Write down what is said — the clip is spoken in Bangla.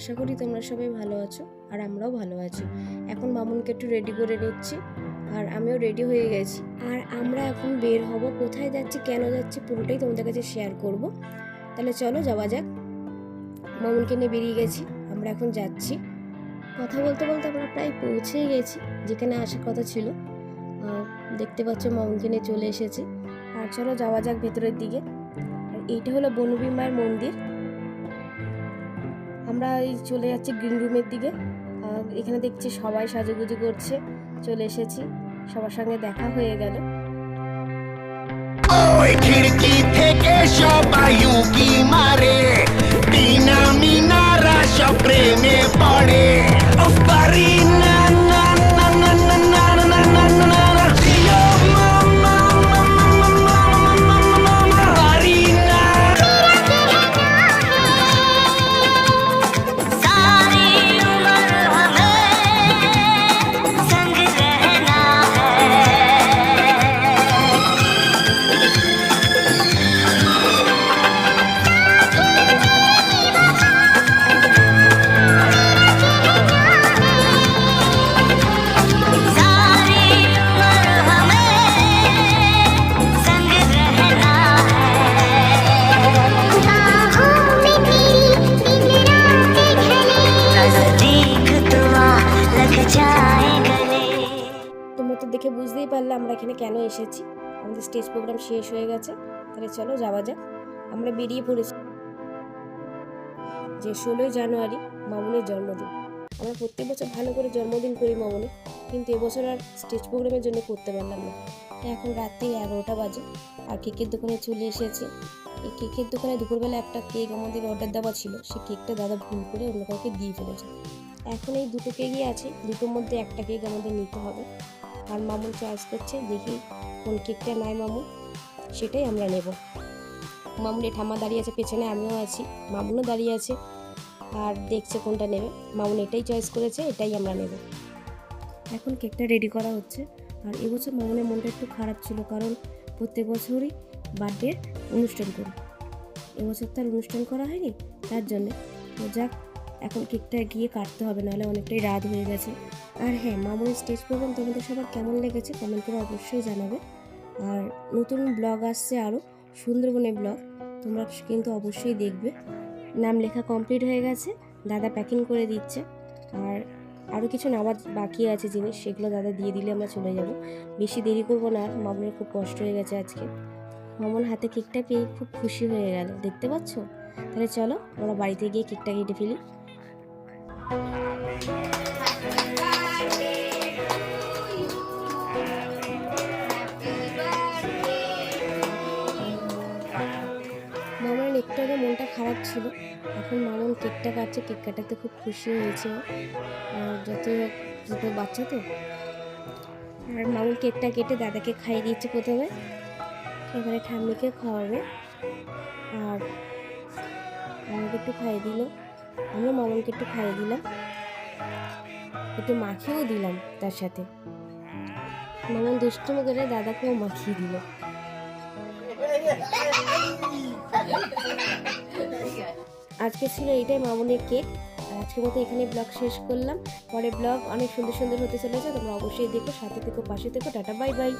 আশা করি তোমরা সবাই ভালো আছো আর আমরাও ভালো আছি। এখন মামুনকে একটু রেডি করে নিচ্ছি আর আমিও রেডি হয়ে গেছি। আর আমরা এখন বের হব, কোথায় যাচ্ছি, কেন যাচ্ছি, পুরোটাই তোমাদের কাছে শেয়ার করব। তাহলে চলো যাওয়া যাক। মামুনকে নিয়ে বেরিয়ে গেছি, আমরা এখন যাচ্ছি। কথা বলতে বলতে আমরা প্রায় পৌঁছেই গেছি, যেখানে আসার কথা ছিল। দেখতে পাচ্ছ মামুনকে নিয়ে চলে এসেছি। আর চলো যাওয়া যাক ভেতরের দিকে। আর এইটা হলো বনবী মন্দির। আমরা এই চলে যাচ্ছি গ্রিন রুমের দিকে। এখানে দেখছি সবাই সাজুগুজু করছে, চলে এসেছি। সবার সঙ্গে দেখা হয়ে গেল। থেকে সবাই মারে। দেখে বুঝতেই পারলে আমরা এখানে কেন এসেছি। আমাদের স্টেজ প্রোগ্রাম শেষ হয়ে গেছে। তাহলে চলো যাওয়া যাক। আমরা বেরিয়ে পড়েছি। যে ষোলোই জানুয়ারি মামুনের জন্মদিন। আমরা প্রত্যেক বছর ভালো করে জন্মদিন করি মামুনি, কিন্তু এবছর আর স্টেজ প্রোগ্রামের জন্য করতে পারলাম না। এখন রাত্রি এগারোটা বাজে, আর কেকের দোকানে চলে এসেছি। এই কেকের দোকানে দুপুরবেলা একটা কেক আমাদের অর্ডার দেওয়া ছিল সেই কেকটা দাদা ভুল করে অন্য কাউকে দিয়ে ফেলেছে। এখন এই দুটো কেকই আছে, দুটোর মধ্যে একটা কেক আমাদের নিতে হবে। আর মামুন চয়েস করছে, দেখি কোন কেকটা নেয় মামুন। সেটাই আমরা নেব। মামুনের ঠাম্মা দাঁড়িয়ে আছে, পেছনে আমিও আছি, মামুনও দাঁড়িয়ে আছে। আর দেখছে কোনটা নেবে। মামুন এটাই চয়েস করেছে, এটাই আমরা নেব। এখন কেকটা রেডি করা হচ্ছে। আর এবছর মামুনের মনটা একটু খারাপ ছিল, কারণ প্রত্যেক বছরই বার্থডে অনুষ্ঠান করি এবছর তার অনুষ্ঠান করা হয়নি, তার জন্যে। যাক এখন কেকটা গিয়ে কাটতে হবে, নাহলে অনেকটাই রাত হয়ে গেছে। আর হ্যাঁ মামুনের স্টেজ প্রোগ্রাম তোমাদের সবার কেমন লেগেছে কমেন্ট করে অবশ্যই জানাবে। আর নতুন ব্লগ আসছে আরও সুন্দরবনের ব্লগ তোমরা কিন্তু অবশ্যই দেখবে। নাম লেখা কমপ্লিট হয়ে গেছে, দাদা প্যাকিং করে দিচ্ছে। আর আরও কিছু নেওয়ার বাকি আছে জিনিস, সেগুলো দাদা দিয়ে দিলে আমরা চলে যাব। বেশি দেরি করব না, আর মামুনের খুব কষ্ট হয়ে গেছে আজকে। মামুন হাতে কেকটা পেয়ে খুব খুশি হয়ে গেল, দেখতে পাচ্ছ? তাহলে চলো, আমরা বাড়িতে গিয়ে কেকটা কেটে ফেলি। মামার একটু আগে মনটা খারাপ ছিল। এখন মামুন কেকটা কাটছে, কেক কাটাতে খুব খুশি হয়েছে। আর যত দুটো বাচ্চা তো। আর মামুন কেকটা কেটে দাদাকে খাইয়ে দিচ্ছে প্রথমে। এবারে ঠাম্মিকে খাওয়াবে। আর আমাকে একটু খাইয়ে দিল। আমিও মামুনকে একটু খাইয়ে দিলাম। একটু মাখিয়েও দিলাম তার সাথে। মামুন দুষ্টুমি করে দাদাকেও মাখিয়ে দিল। আজকে ছিল এইটাই মামুনের কেক। আজকের মতো এখানে ব্লগ শেষ করলাম। পরে ব্লগ অনেক সুন্দর সুন্দর হতে চলেছে, তোমরা অবশ্যই দেখো, সাথে থেকো, পাশে থেকো, টাটা, বাই বাই।